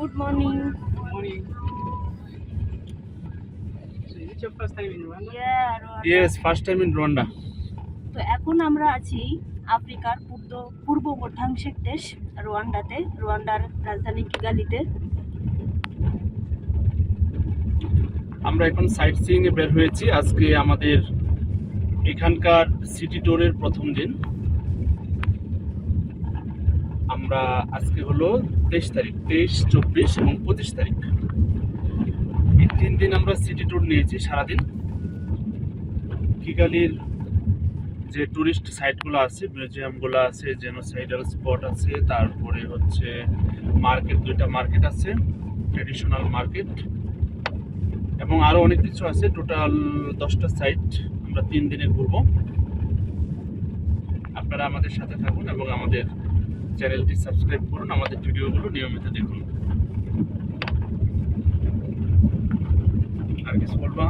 Good morning. morning. So is it your first time in Rwanda? Yeah, yes first time in Rwanda তো এখন আমরা আছি আফ্রিকার পূর্ব পূর্ব মধ্যাংশের দেশ রোয়ান্ডাতে রোয়ান্ডার রাজধানী কিগালিতে আমরা এখন সাইট সিইং এ বের হয়েছি আজকে আমাদের এখানকার সিটি ট্যুরের প্রথম দিন আমরা আজকে হলো তেইশ তারিখ, তেইশ, চব্বিশ এবং পঁচিশ তারিখ। এই তিন দিন আমরা সিটি ট্যুর নিয়েছি সারাদিন। কিগালির যে টুরিস্ট সাইটগুলো আছে মিউজিয়ামগুলো আছে জেনোসাইডাল স্পট আছে, তারপরে হচ্ছে মার্কেট দুইটা মার্কেট আছে ট্রেডিশনাল মার্কেট এবং আরও অনেক কিছু আছে। টোটাল দশটা সাইট আমরা তিন দিনে ঘুরবো। আপনারা আমাদের সাথে থাকুন এবং আমাদের চ্যানেলটি সাবস্ক্রাইব করুন আমাদের ভিডিওগুলো নিয়মিত দেখুন। আর কিছু বলবা?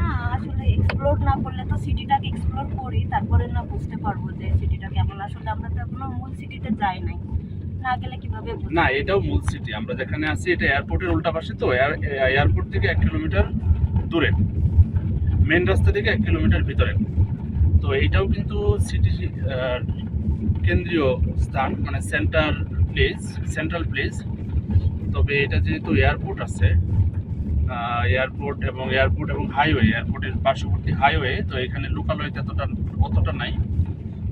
না আসলে এক্সপ্লোর না করলে তো সিটিটাকে এক্সপ্লোর করি তারপরে না বুঝতে পারব যে সিটিটা কেমন। আসলে আমরা তো এখনও মূল সিটিতে যাই নাই। না গেলে কীভাবে না এটাও মূল সিটি আমরা যেখানে আছি এটা এয়ারপোর্টের উল্টা পাশে তো। এয়ার- এয়ারপোর্ট থেকে এক কিলোমিটার দূরে। মেন রাস্তা থেকে এক কিলোমিটার ভিতরে। তো এইটাও কিন্তু সিটি কেন্দ্রীয় স্থান মানে সেন্টার প্লেস সেন্ট্রাল প্লেস তবে এটা যেহেতু এয়ারপোর্ট আছে এয়ারপোর্ট এবং এয়ারপোর্ট এবং হাইওয়ে এয়ারপোর্টের পার্শ্ববর্তী হাইওয়ে তো এখানে লোকালয় এতটা, অতটা নাই।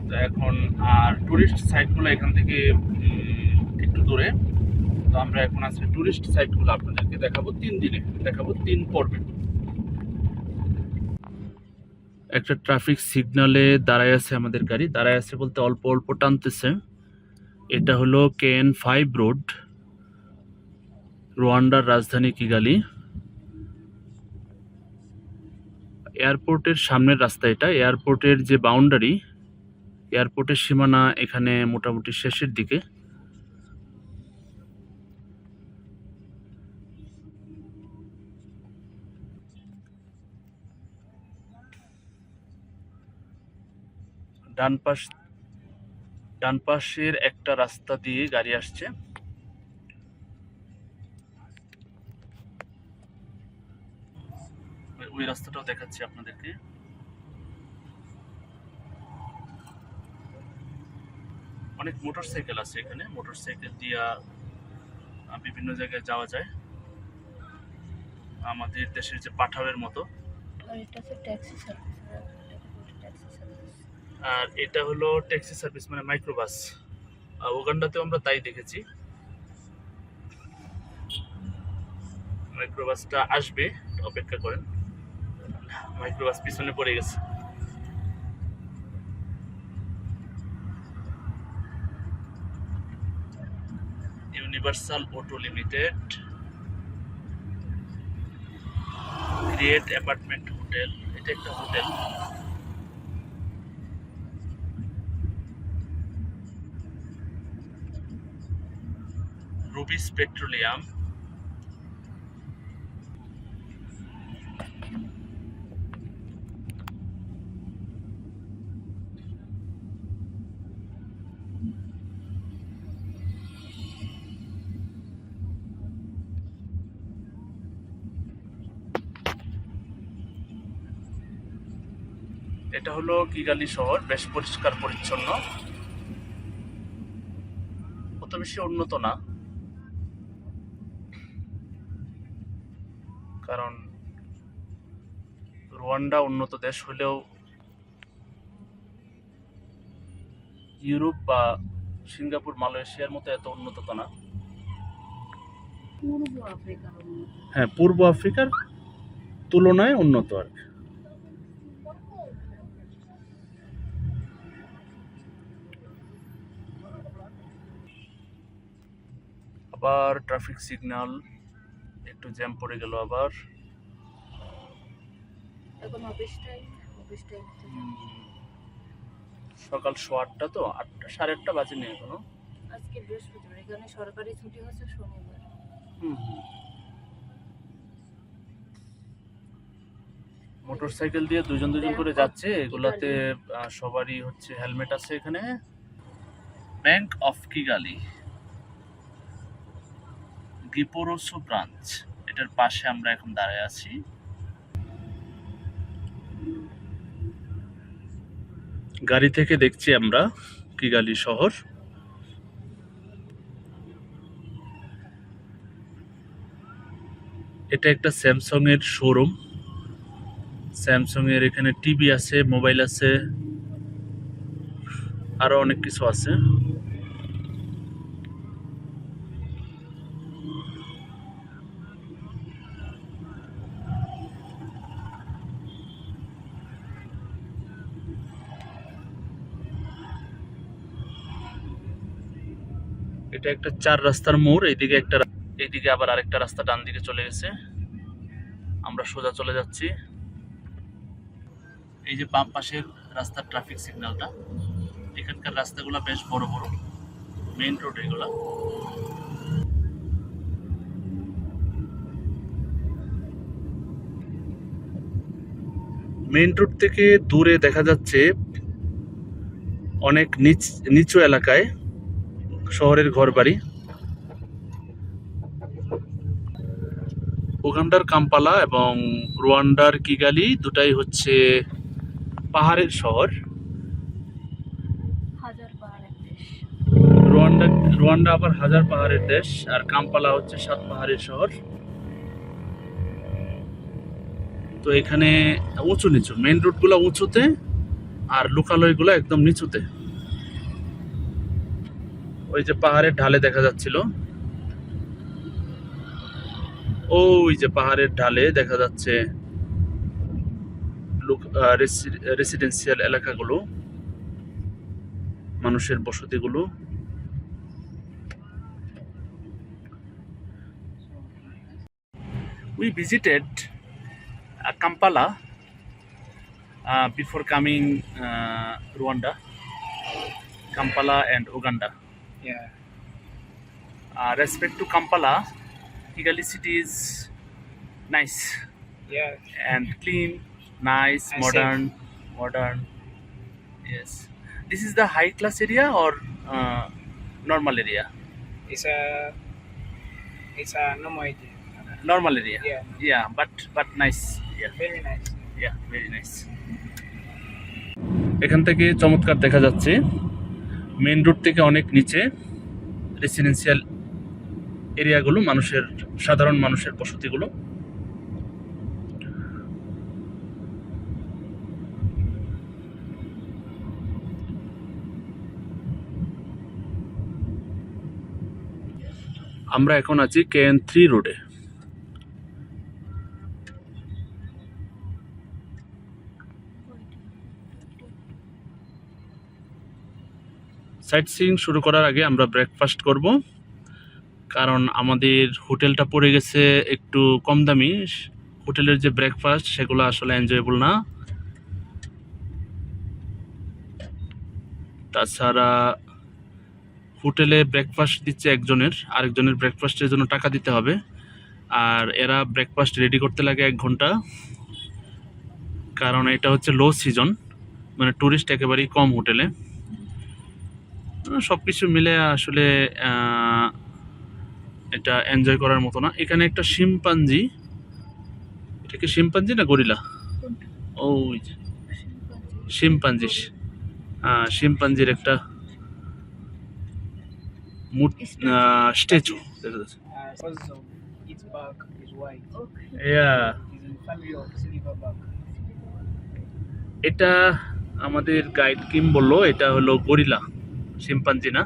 তো এখন, আর টুরিস্ট সাইটগুলো এখান থেকে একটু দূরে। তো আমরা এখন আজকে টুরিস্ট সাইটগুলো আপনাদেরকে দেখাবো তিন দিনে, দেখাবো তিন পর্বে। একটা ট্রাফিক সিগনালে দাঁড়ায় আছে আমাদের গাড়ি। দাঁড়ায় আছে বলতে অল্প অল্প টানতেছে। এটা হলো কেএন ফাইভ রোড রোয়ান্ডার রাজধানী কিগালি এয়ারপোর্টের সামনের রাস্তা এটা। এয়ারপোর্টের যে বাউন্ডারি এয়ারপোর্টের সীমানা এখানে মোটামুটি শেষের দিকে। ডান পাশ ডান পাশের একটা রাস্তা দিয়ে গাড়ি আসছে। ওই- রাস্তাটাও দেখাচ্ছি আপনাদেরকে। অনেক মোটরসাইকেল আছে এখানে। মোটরসাইকেল দিয়া বিভিন্ন জায়গায় যাওয়া যায়। আমাদের দেশের যে পাঠাওয়ের মতো। এটা ট্যাক্সি সার্ভিস আর এটা হলো ট্যাক্সি সার্ভিস মানে মাইক্রোবাস ওগান্ডাতেও আমরা তাই দেখেছি। মাইক্রোবাসটা আসবে, অপেক্ষা করেন। মাইক্রোবাস পিছনে পড়ে গেছে। Universal auto limited create apartment hotel এটা একটা হোটেল রুবিস পেট্রোলিয়াম এটা হলো কিগালি শহর বেশ পরিষ্কার পরিচ্ছন্ন। অত বেশি উন্নত না। রুয়ান্ডা উন্নত দেশ হলেও ইউরোপ বা সিঙ্গাপুর মালয়েশিয়ার মতো এত উন্নত তো না। হ্যাঁ পূর্ব আফ্রিকার তুলনায় উন্নত আর কি। আবার ট্রাফিক সিগন্যাল একটু জ্যাম পড়ে গেল আবার এখন অফিস টাইম অফিস টাইম সকাল সোয়া আটটা তো আটটা সাড়ে আটটা বাজে নেই এখনও। আজকে বৃহস্পতিবার এখানে সরকারি ছুটি হচ্ছে শনিবার। মোটরসাইকেল দিয়ে দুজন দুজন করে যাচ্ছে এগুলাতে সবারই হচ্ছে হেলমেট আছে এখানে। Bank of Kigali Giporoso branch এটার পাশে আমরা এখন দাঁড়ায় আছি। গাড়ি থেকে দেখছি আমরা কিগালি শহর। এটা একটা স্যামসং এর শোরুম। স্যামসাং এর এখানে টিভি আছে, মোবাইল আছে, আরও অনেক কিছু আছে। এটা একটা চার রাস্তার মোড়, এইদিকে একটা এইদিকে আবার আরেকটা রাস্তা ডান দিকে চলে গেছে। আমরা সোজা চলে যাচ্ছি। এই যে বাম পাশের রাস্তার ট্রাফিক সিগন্যালটা এখানকার রাস্তাগুলো বেশ বড় বড় মেইন রোড এগুলা। মেইন রোড থেকে দূরে দেখা যাচ্ছে অনেক নিচ নিচু এলাকায়। শহরের ঘরবাড়ি। উগান্ডার কাম্পালা এবং রুয়ান্ডার কিগালি দুটাই হচ্ছে পাহাড়ের শহর। রুয়ান্ডা রুয়ান্ডা আবার হাজার পাহাড়ের দেশ আর কাম্পালা হচ্ছে সাত পাহাড়ের শহর। তো এখানে উঁচু নিচু মেইন রোডগুলো উঁচুতে আর লোকালয়গুলো একদম নিচুতে। ওই যে পাহাড়ের ঢালে দেখা যাচ্ছিল। ওই যে পাহাড়ের ঢালে দেখা যাচ্ছে রেসিডেন্সিয়াল এলাকাগুলো, মানুষের বসতিগুলো। We visited Kampala before coming Rwanda Kampala and Uganda Yeah. Uh, respect to Kampala, Kigali city is nice Yeah. and clean, nice, And modern, modern. Yes. This is the high class area or uh, normal area? It's a it's a normal idea. Normal area. Yeah. Yeah, but but nice. Yeah. Very nice. Yeah, very nice. এখান থেকে চমৎকার দেখা যাচ্ছে main road থেকে অনেক নিচে residential এরিয়াগুলো মানুষের, সাধারণ মানুষের বসতিগুলো। আমরা এখন আছি কেএন থ্রি রোডে। সাইট সিইং শুরু করার আগে আমরা ব্রেকফাস্ট করব। কারণ আমাদের হোটেলটা পড়ে গেছে একটু কম দামি। হোটেলের যে ব্রেকফাস্ট সেগুলো আসলে এনজয়েবল না। তাছাড়া হোটেলে ব্রেকফাস্ট দিচ্ছে একজনের, আরেকজনের ব্রেকফাস্টের জন্য টাকা দিতে হবে। আর এরা ব্রেকফাস্ট রেডি করতে লাগে এক ঘণ্টা। কারণ এটা হচ্ছে লো সিজন মানে টুরিস্ট একেবারেই কম হোটেলে। সব কিছু মিলে আসলে এটা এনজয় করার মতো না। এখানে একটা শিম্পাঞ্জি। এটা কি শিম্পাঞ্জি না গরিলা? যে, শিম্পাঞ্জি। হ্যাঁ শিম্পাঞ্জির একটা স্ট্যাচু. এটা আমাদের গাইড কিম বলল এটা হলো গরিলা। শিম্পাঞ্জি না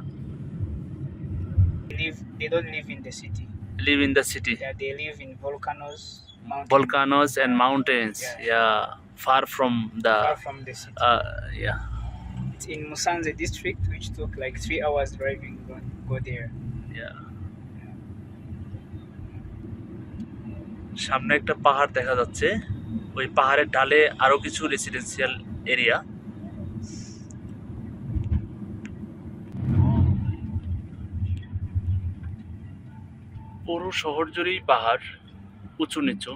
They live. They don't live in the city. Live in the city Yeah, they live in volcanoes, mountains, volcanoes and mountains Yeah. yeah far from the far from the city. uh, yeah It's in Musanze district, which took like three hours driving. Go, go there. yeah সামনে একটা পাহাড় দেখা যাচ্ছে ওই পাহাড়ের ঢালে আরও কিছু রেসিডেন্সিয়াল এরিয়া পুরো শহর জুড়েই পাহাড়, উঁচু নিচু।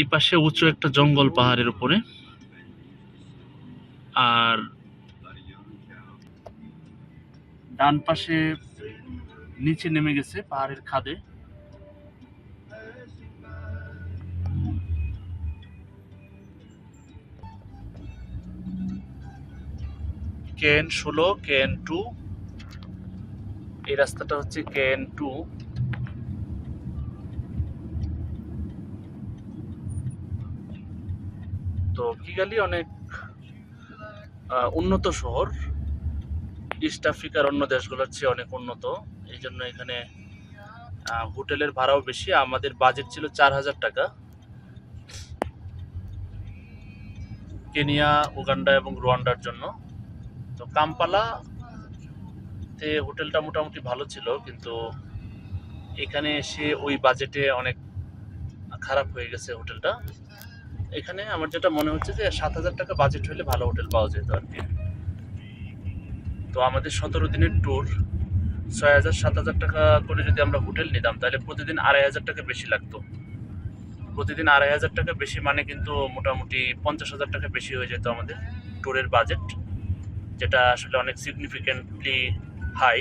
এই পাশে উঁচু একটা জঙ্গল পাহাড়ের উপরে। আর ডান পাশে নিচে নেমে গেছে পাহাড়ের খাদে। কেএন ষোলো, কেএন টু। এই রাস্তাটা হচ্ছে কেএন টু। তো কিগালি অনেক উন্নত শহর। ইস্ট আফ্রিকার অন্য দেশগুলোর চেয়ে অনেক উন্নত। এই জন্য এখানে হোটেলের ভাড়াও বেশি। আমাদের বাজেট ছিল চার হাজার টাকা। কেনিয়া, উগান্ডা এবং রুয়ান্ডার জন্য। তো কাম্পালা তে হোটেলটা মোটামুটি ভালো ছিল, কিন্তু এখানে এসে ওই বাজেটে অনেক খারাপ হয়ে গেছে হোটেলটা। এখানে আমার যেটা মনে হচ্ছে যে সাত হাজার টাকা বাজেট হলে ভালো হোটেল পাওয়া যেত আর কি। তো আমাদের সতেরো দিনের ট্যুর ছয় হাজার, সাত হাজার টাকা করে যদি আমরা হোটেল নিতাম, তাহলে প্রতিদিন আড়াই হাজার টাকা বেশি লাগতো। প্রতিদিন আড়াই হাজার টাকা বেশি মানে কিন্তু মোটামুটি পঞ্চাশ হাজার টাকা বেশি হয়ে যেত আমাদের ট্যুরের বাজেট যেটা আসলে অনেক সিগনিফিকেন্টলি হাই